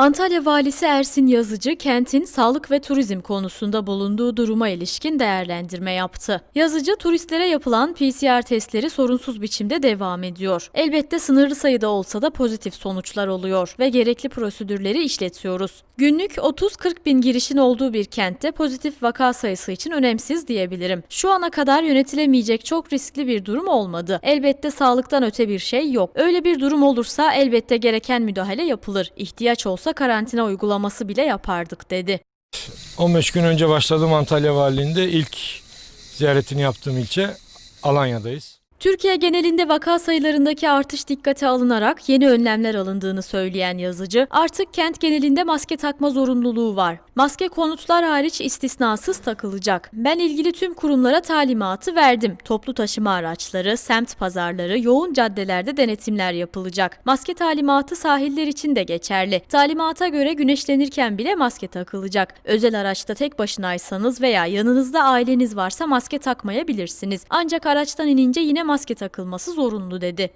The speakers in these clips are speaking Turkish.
Antalya Valisi Ersin Yazıcı, kentin sağlık ve turizm konusunda bulunduğu duruma ilişkin değerlendirme yaptı. Yazıcı, turistlere yapılan PCR testleri sorunsuz biçimde devam ediyor. Elbette sınırlı sayıda olsa da pozitif sonuçlar oluyor ve gerekli prosedürleri işletiyoruz. Günlük 30-40 bin girişin olduğu bir kentte pozitif vaka sayısı için önemsiz diyebilirim. Şu ana kadar yönetilemeyecek çok riskli bir durum olmadı. Elbette sağlıktan öte bir şey yok. Öyle bir durum olursa elbette gereken müdahale yapılır. İhtiyaç olsa karantina uygulaması bile yapardık dedi. 15 gün önce başladığım Antalya Valiliğinde ilk ziyaretini yaptığım ilçe Alanya'dayız. Türkiye genelinde vaka sayılarındaki artış dikkate alınarak yeni önlemler alındığını söyleyen yazıcı, artık kent genelinde maske takma zorunluluğu var. Maske konutlar hariç istisnasız takılacak. Ben ilgili tüm kurumlara talimatı verdim. Toplu taşıma araçları, semt pazarları, yoğun caddelerde denetimler yapılacak. Maske talimatı sahiller için de geçerli. Talimata göre güneşlenirken bile maske takılacak. Özel araçta tek başınaysanız veya yanınızda aileniz varsa maske takmayabilirsiniz. Ancak araçtan inince yine maske takılması zorunlu dedi.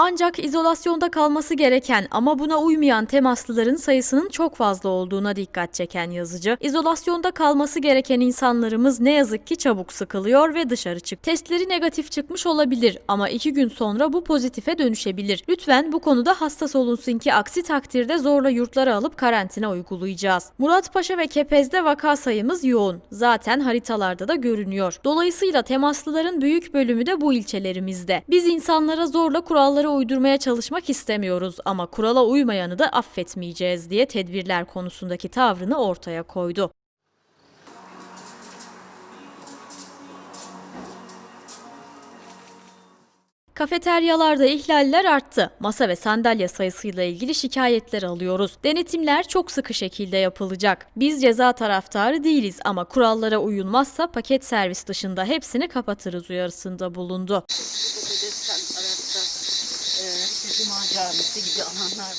Ancak izolasyonda kalması gereken ama buna uymayan temaslıların sayısının çok fazla olduğuna dikkat çeken yazıcı, izolasyonda kalması gereken insanlarımız ne yazık ki çabuk sıkılıyor ve dışarı çık. Testleri negatif çıkmış olabilir ama iki gün sonra bu pozitife dönüşebilir. Lütfen bu konuda hassas olunsun ki aksi takdirde zorla yurtlara alıp karantina uygulayacağız. Muratpaşa ve Kepez'de vaka sayımız yoğun. Zaten haritalarda da görünüyor. Dolayısıyla temaslıların büyük bölümü de bu ilçelerimizde. Biz insanlara zorla kuralları uydurmaya çalışmak istemiyoruz ama kurala uymayanı da affetmeyeceğiz diye tedbirler konusundaki tavrını ortaya koydu. Kafeteryalarda ihlaller arttı. Masa ve sandalye sayısıyla ilgili şikayetler alıyoruz. Denetimler çok sıkı şekilde yapılacak. Biz ceza taraftarı değiliz ama kurallara uyulmazsa paket servis dışında hepsini kapatırız uyarısında bulundu. E, işte Cuma camisi gibi alanlar